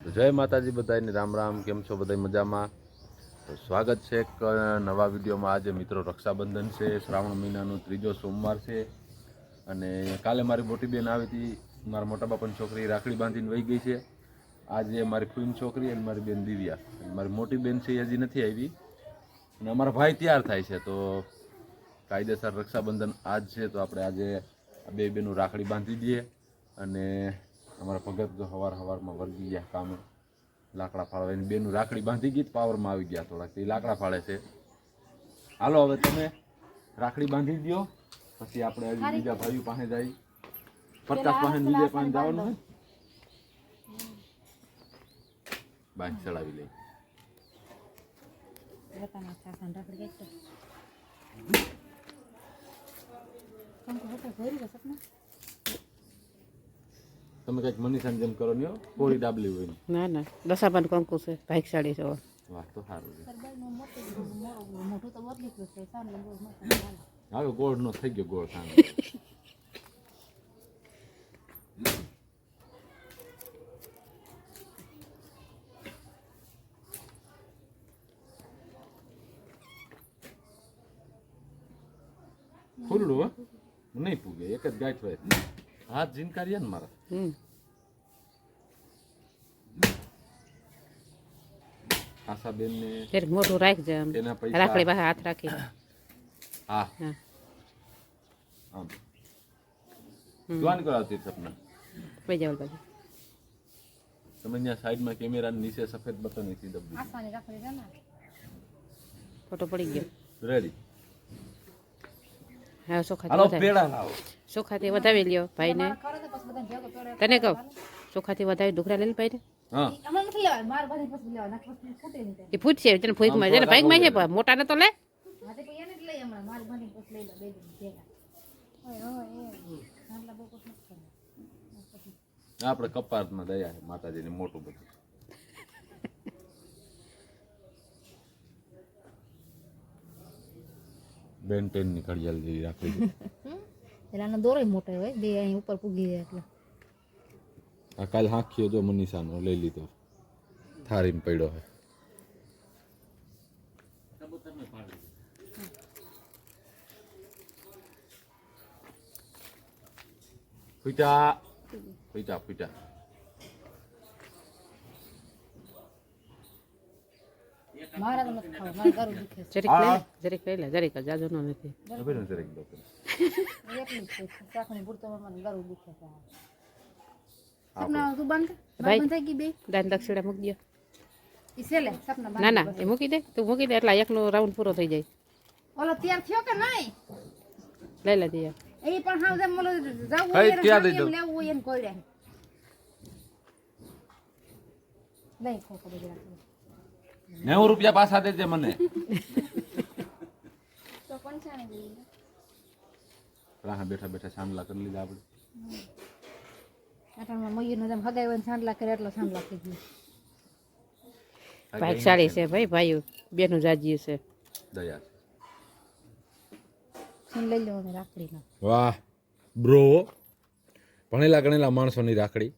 જય માતાજી બધાને રામ રામ, કેમ છો બધા મજામાં? તો સ્વાગત છે એક નવા વિડીયોમાં આજે મિત્રો રક્ષાબંધન છે, શ્રાવણ મહિનાનો ત્રીજો સોમવાર છે. અને કાલે મારી મોટી બેન આવી હતી, મારા મોટા બાપાની છોકરી રાખડી બાંધીને વહી ગઈ છે. આજે મારી ફૂઈન છોકરી અને મારી બેન દિવ્યા. મારી મોટી બેન છે હજી નથી આવી. અને અમારા ભાઈ તૈયાર થાય છે, તો કાયદેસર રક્ષાબંધન આજ છે, તો આપણે આજે બે બેનું રાખડી બાંધી દઈએ. અને અમારા ભગત તો સવાર હવારમાં વળગી ગયા કામે. લાકડા ફાળવા એની બેનું રાખડી બાંધી ગઈ પાવરમાં આવી ગયા થોડાક. એ લાકડા ફાળે છે. હાલો હવે તમે રાખડી બાંધી દો પછી આપણે આવી બીજા ભાઈઓ પાસે જઈ પચાસ પાસે બીજા પાસે જવાનું હોય બાંધ. ચડાવી લઈ. રાખડી ગઈ તો કંકુ હોટલ ભરી ગયો સપના તમે કંઈક મનીષાની જેમ કરો ને હો, કોળી ડાબલી હોય ના. ના દશાબાન કંકુ છે ભાગશાળી છે વાત તો સારું છે. સરબાઈનું મોટું મોટું મોટું તો બદલી ગયું છે સાંજ બહુ મોટું હવે ગોળ નો થઈ ગયો ગોળ થાય ફૂલડું હો. નહીં પૂગે એક જ ગાંઠ હોય. હાથ જીનકારીએ ને મારા. આશાબેન ને મોટું રાખજે આમ. એના પૈસા- રાખડી પાસે હાથ રાખી. હા. હા. આમ. કરાવતી સપના જાવ તમે સાઈડમાં કેમેરા નીચે સફેદ બટન હતી દબી આસવાની રાખડી છે ને. ફોટો પડી ગયો. રેડી હા સોખા હાલો પેડા લાવો. ચોખાથી વધાવી લ્યો ભાઈને. તને કહું ચોખાથી વધાવી ઢોકરા લઈ ભાઈને? હા. અમારે નથી લેવાય મારે બધી પછી લેવાય નાખ પછી ફૂટે નહીં એ ફૂટશે તને ફૂઈકમાં છે ને ભાઈકમાં છે મોટાને તો લે. આપણે કપાતમાં દયા છે માતાજીને મોટું બધું. બેન ટેનની ઘડિયાળ જેવી રાખી છે એટલે આનો દોરો મોટો હોય બે અહીં ઉપર પૂગી જાય એટલે. આ કાલ હાંખ્યો જો મનીષાનો લઈ લીધો. થારીને પડ્યો હોય પીટા પીટા પીટા. મારા તો નથી ખાવા મારા દુખે જરીક લઈ લે જરીક લઈ લે જરીક જાજો નો નથી. જરીક દો દક્ષિણા મૂકી દો ના ના એ મૂકી દે તું મૂકી દે એટલે એકનો રાઉન્ડ પૂરો થઈ જાય ઓલો તૈયાર થયો કે નહીં લઈ લે એ પણ હાવ જેમ ઓલો જાવું હોય લેવું હોય એને કોઈ રહે નેવું રૂપિયા પાછા દેજે મને તો ગઈ રાહ બેઠા બેઠા સાંભળા કરી લીધા આપણે. આટામાં મયુરનો જેમ હગાવ્યો ને સાંડલા કરે એટલો સાંડલા થઈ ગયો. ભાગશાળી છે ભાઈ ભાઈ બેનું જાજી છે. દયા લઈ રાખડીનો. વાહ બ્રો. ભણેલા ગણેલા માણસોની રાખડી.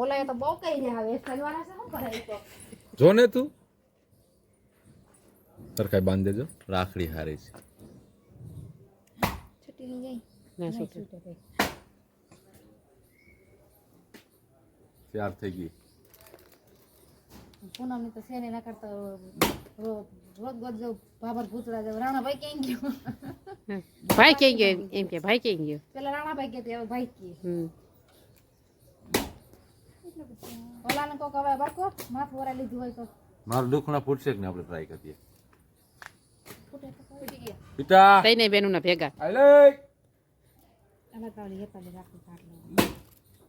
ઓલા તો બહુ કઈ છે શું કરે તો? ને તું. સરખાઈ બાંધી દેજો. રાખડી હારી છે. ના ત્યાર થઈ ગઈ. પૂનમની તો છે ના કરતા રો- રોજ ગોજ જવું ભાભર ભૂતળા જવું. રાણાભાઈ ક્યાં ગયો? ભાઈ ક્યાં ગયો? એમ- કે ભાઈ ક્યાં ગયો? પેલા રાણાભાઈ કે હવે ભાઈ કે હમ. ઓલાને કોક હવે બરકો માથ વરા લીધું હોય તો. મારું દુખણા ફૂટશે કે ને આપણે ટ્રાય કરીએ. પિતા તઈને બેનું ના ભેગા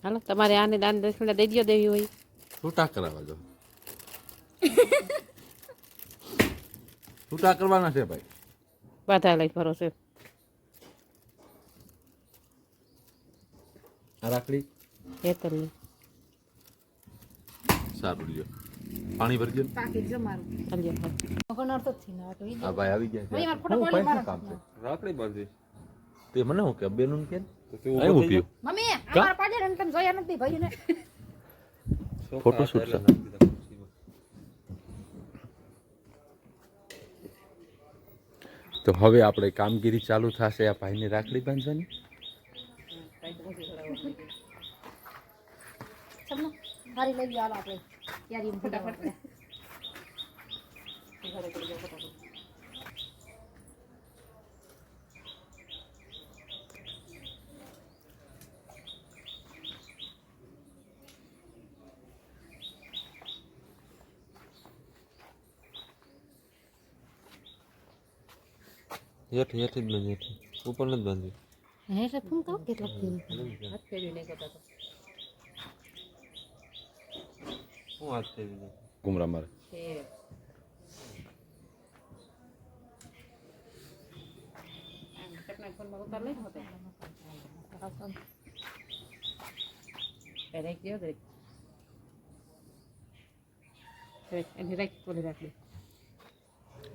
હાલો તમારે આને દાન દક્ષિણા દઈ દો દેવી હોય છૂટા કરાવવા જો છૂટા કરવાના છે ભાઈ બાધા લઈ ફરો છે આ રાખડી હેતરની સારું લ્યો પાણી ભરજો ને. પાકી અર્થથી ના તો આ ભાઈ આવી ગયા ભાઈ, છે ફોટો હું પાડી શું કામ છે? રાખડી બાંધી. તે મને હું કે બેનું કે? મમ્મી અમારા એને તમે જોયા નથી ભાઈને. ફોટોશૂટ છે. તો હવે આપણે કામગીરી ચાલુ થશે આ ભાઈને રાખડી બાંધવાની? સારી લઈ ગયા આપણે. ત્યારે એમ ફટાફટ હેઠ હેઠ જ બાંધી હેઠ ઉપર નથી બાંધી હે એટલે ફૂમ તો કેટલો ફૂલ શું હાથ થઈ ગયો ગુમરા મારે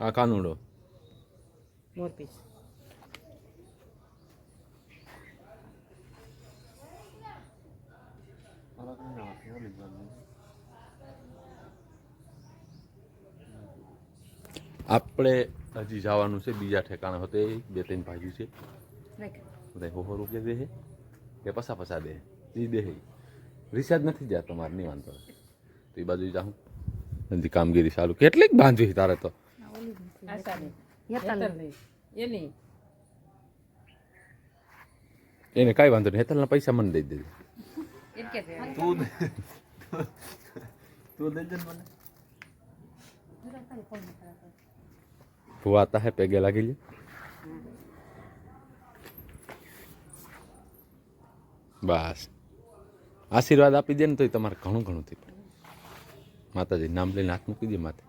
આ કાનુડો આપણે હજી જવાનું છે બીજા ઠેકાણે હોતે બે ત્રણ ભાજી છે. બધા હો હો રૂપિયા દે કે પસા પસા દે એ દે રિચાર્જ નથી જ્યાં તમારે નહીં વાંધો તો એ બાજુ જાઉં. નથી કામગીરી સારું કેટલીક બાંધવી તારે તો. એને. કાંઈ વાંધો નહીં. હેતલના પૈસા મને દઈ દેજે. તું તું દેજે મને. ફુવાતા હે પેગે લાગી લ્યો બસ આશીર્વાદ આપી દે ને તોય તમારે ઘણું ઘણું થઈ પડે માતાજી નામ લઈને હાથ મૂકી દે માથે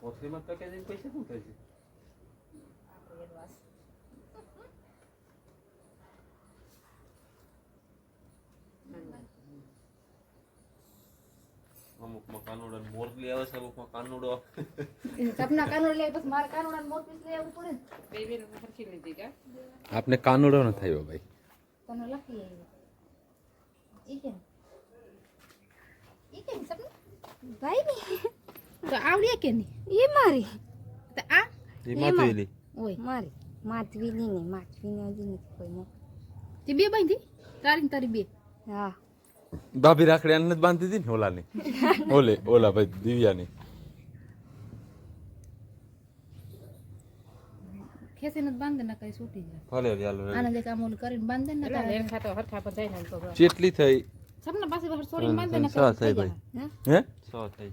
કોથળીમાં પેકેજિંગ પૈસા છે અમુકમાં કાનુડો. સપના કાનુડો લે બસ મારે કાનુડા મોર પીસ લઈ આવવું પડે ને. આપને કાનુડો ન થયો ભાઈ. તને લખી આવી ઈ કેમ? ઈ કેમ સપનું? ભાઈ તો આવડે કે નહીં? એ મારી. તો આ? એ માથેલી ઓય મારી. માધવીની ને માતવીની હજી નથી કોઈ મો તે બે બાંધી? તારી ને તારી બે. હા. ભાભી રાખડી આને જ બાંધી હતી ને ઓલાની ઓલે ઓલા ભાઈ દિવ્યાની. ખેંચીને જ બાંધે ને કઈ છૂટી જાય. ભલે ચાલો આને જે કામ ઓલું કરીને બાંધે ને તારે. ચેટલી થઈ.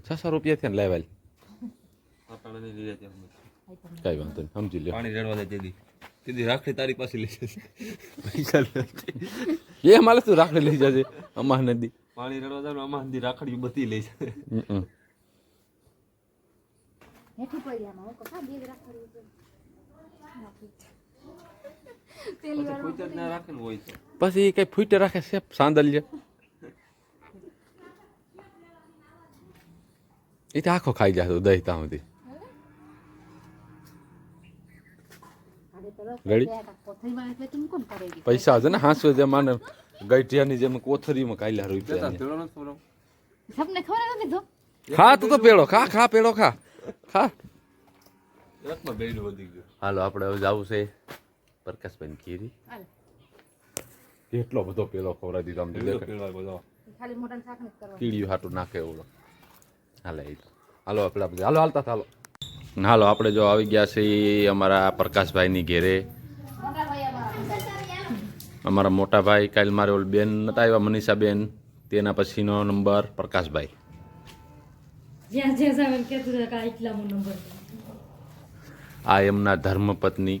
છસો રૂપિયા થયા લેવાલ કઈ વાંધો નહીં સમજી લ્યો. પાણી રેડવા દે તેદી તેદી રાખડી તારી પાસે લઈ પૈસા એ મારે તું રાખડી લઈ જજે અમાર નદી. પાણી રડવા જાય અમાર નદી રાખડી બધી લઈ જાય હેઠી પડી આમાં હું હા, બેગ રાખડી પછી કોઈ જ ના રાખેલું હોય તો. પછી કઈ ફૂટ રાખે છે સાંદલ્ય એ તો આખો ખાઈ જાય દહીં ત્યાં સુધી કરેગી પૈસા છે ને હાંસવે જે માને ગઈઠિયાની જેમ કોથરીમાં કાયલા રૂપિયા સપને ખબર નથી તો? ખા તું તો પેડો ખા ખા પેડો ખા. ખા. હાલો આપણે હવે જવું છે પ્રકાશભાઈ ખીરી. કેટલો બધો પેલો ખવડાવી દીધો આમ પીળો દેખાય. કીડિયું હાટું નાખે એવડો. હાલે હાલો આપણે આપણે હાલો હાલતા હાલો. હાલો આપણે જો આવી ગયા છે અમારા પ્રકાશભાઈની ઘેરે. અમારા મોટા ભાઈ કાલ મારે ઓલ બેન નતા આવ્યા મનીષાબેન. તેના પછીનો નંબર પ્રકાશભાઈ. આ એમના ધર્મપત્ની.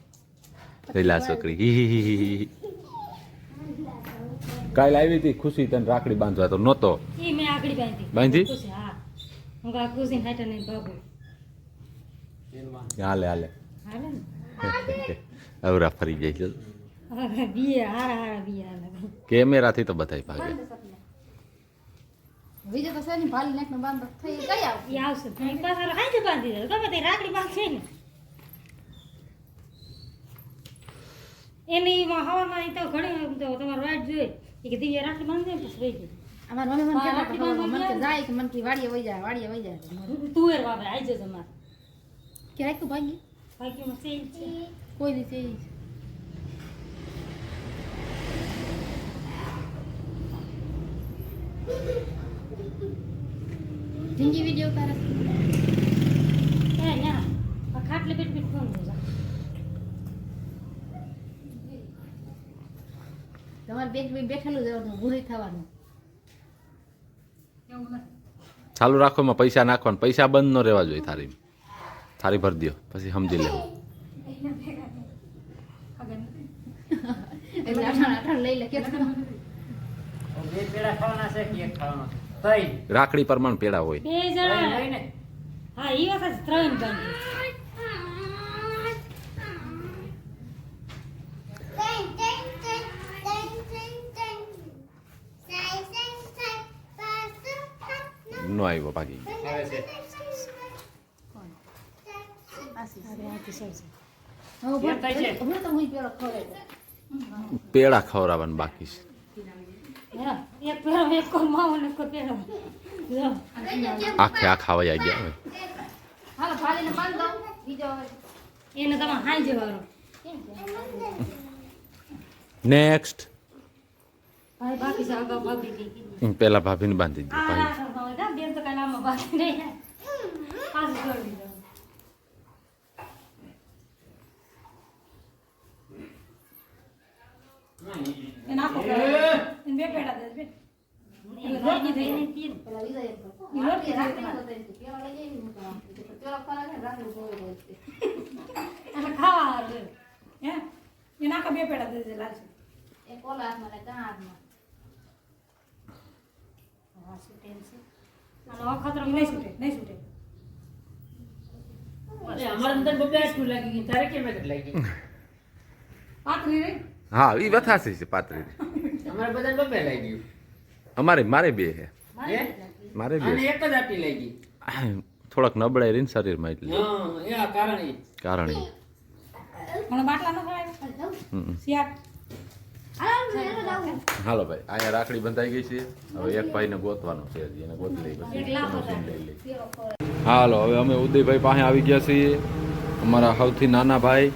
લઈલા છોકરી. કાલ આવી હતી ખુશી તને રાખડી બાંધવા તો નહોતો. ઈ બાંધી. બાંધી? ખુશી, હા. હું કહું ખુશી હાટે નહીં બાબુ હાલે હાલે. હાલે અવરા ફરી જાય કેમેરાથી તો બધાય ભાગે. બીજો તો છે ને ભાલી નાખને બાંધો? થઈ ગયા આવશે? હાથે બાંધી દે. ગમે તે રાખડી બાંધશે ને. એની હવામાં ઈ તો ઘણી તો તમારે વાટ જોઈએ. એ કે દિવ્યા રાખડી બાંધે પછી રહી અમાર મમ્મી મને કહેતા કે રાખડી મને કે જાય કે મને કે વાડીએ વઈ જાય વાડીએ વઈ જાય. તું તુવેર વાપરે આઈ જજો મારે. કે રાખ્યું ભાગી બાકીમાં સેલ છે. કોઈ દિવસે સેલ છે જિંદગી વીડિયો એ ના ખાટલે બેઠ બેઠ ફોન જોજા તમારે બેગ બેઠેલું જવાનું ભૂરી થવાનું. ચાલુ રાખો એમાં પૈસા નાખવાના. પૈસા બંધ ન રહેવા જોઈએ થારી થારી ભરી દો પછી સમજી લેવું. રાખડી પ્રમાણ પેડા હોય. બે જણા. લઈને હા ઈ વખત ત્રણ નો આવ્યો ભાગી ખવડાવી પેડા ખવડાવવાનું બાકી છે. આખે આખા વયા ગયા હવે. હાલો ભાલીને બાંધ દો બીજો એને તમે હાંજે વાળો નેક્સ્ટ ભાઈ બાકી છે આગળ બાકી ગઈ. કીધું. પેલા ભાભીને બાંધી દીધું ભાઈ બેન તો કાંઈ બાંધી બાકી નહીં પાછું બે પેડા. પેલા બીજા એક ઓલા હાથમાં ના બતાવી છૂટે એમ છે. આનો અખતરો નહીં છૂટે. અરે અમારે અંદર બબે આટલું લાગી ગયું તારે કેમ એટલું લાગી હા એ વથાસી છે પાતળી અમારે બધા બબે લાગી અમારે મારે બે છે હે મારે બે અને એક જ આટલી લાગી થોડાક નબળાઈ રહીને શરીરમાં એટલે હા એ આ કારણ ઈ. કારણ ઈ. હાલો ભાઈ અહીંયા રાખડી બંધાઈ ગઈ છે. હવે એક ભાઈને ગોતવાનો છે હજી એને ગોતી લઈ પછી લઈ લઈ હાલો હવે અમે ઉદયભાઈ પાસે આવી ગયા છીએ. અમારા સૌથી નાના ભાઈ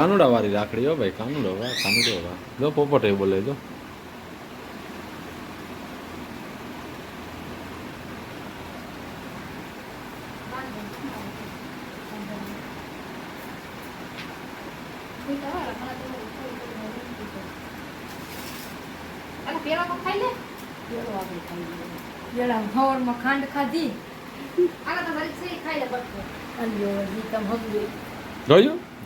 કાનુડા વાળી રાખડી હો ભાઈ કાનુડો વા કાનુડો વા જો પોપટે બોલે જો. ખાંડ ખાધી આલા તો વળી ખાઈ લે. બટકો અલ્યો જી તમ હમજે જોયું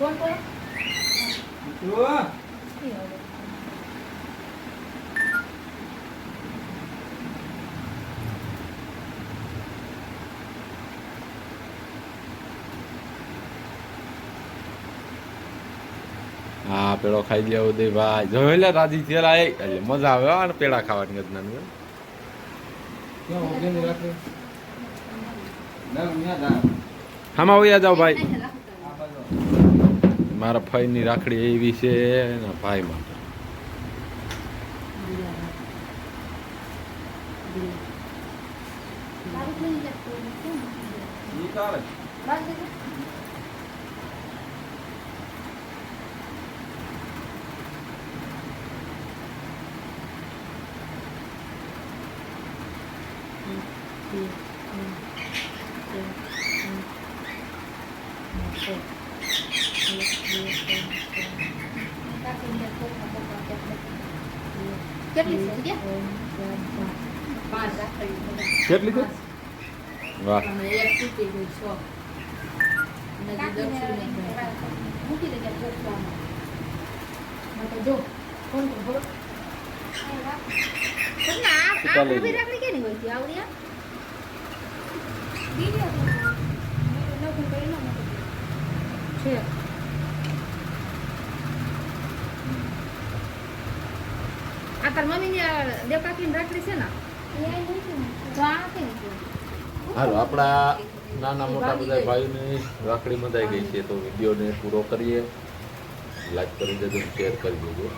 કોણ કોણ. હા પેડો ખાઈ લે ઉદયભાઈ. ભાઈ લે રાજી થયેલા એ. એટલે મજા આવે અને પેડા ખાવાની રાખે? ના ન્યા દા હામાં વયા જાઓ ભાઈ. મારા ભાઈની રાખડી એવી છે એના ભાઈ માટે. લઈ લે કોઈ કેમ? ઈ તારે બાંધી દે. કાકીને કોકના કોકના કેટલી. કેટલી છે ગયા? પાંચ રાખડી બધા. કેટલી છે વાહ અને એક તૂટી ગઈ છ. અને જે દક્ષિણે મૂકી દેજે પોટલામાં. હા તો જો, કોણ કોણ બોલો? તમને આ- આ ટીકા લઈ નવી લો. રાખડી કેની હોય છે? આવડી આ? બીજી હતી. મેં નવું કર્યું ના વાહ છે. આ તાર મમ્મીની આ દેવકાકીની રાખડી છે ને? હાલો, આપણા નાના મોટા બધા ભાઈઓની રાખડી મંદાઈ ગઈ છે, તો વિડીયોને પૂરો કરીએ. લાઈક કરી દેજો શેર કરી દેજો.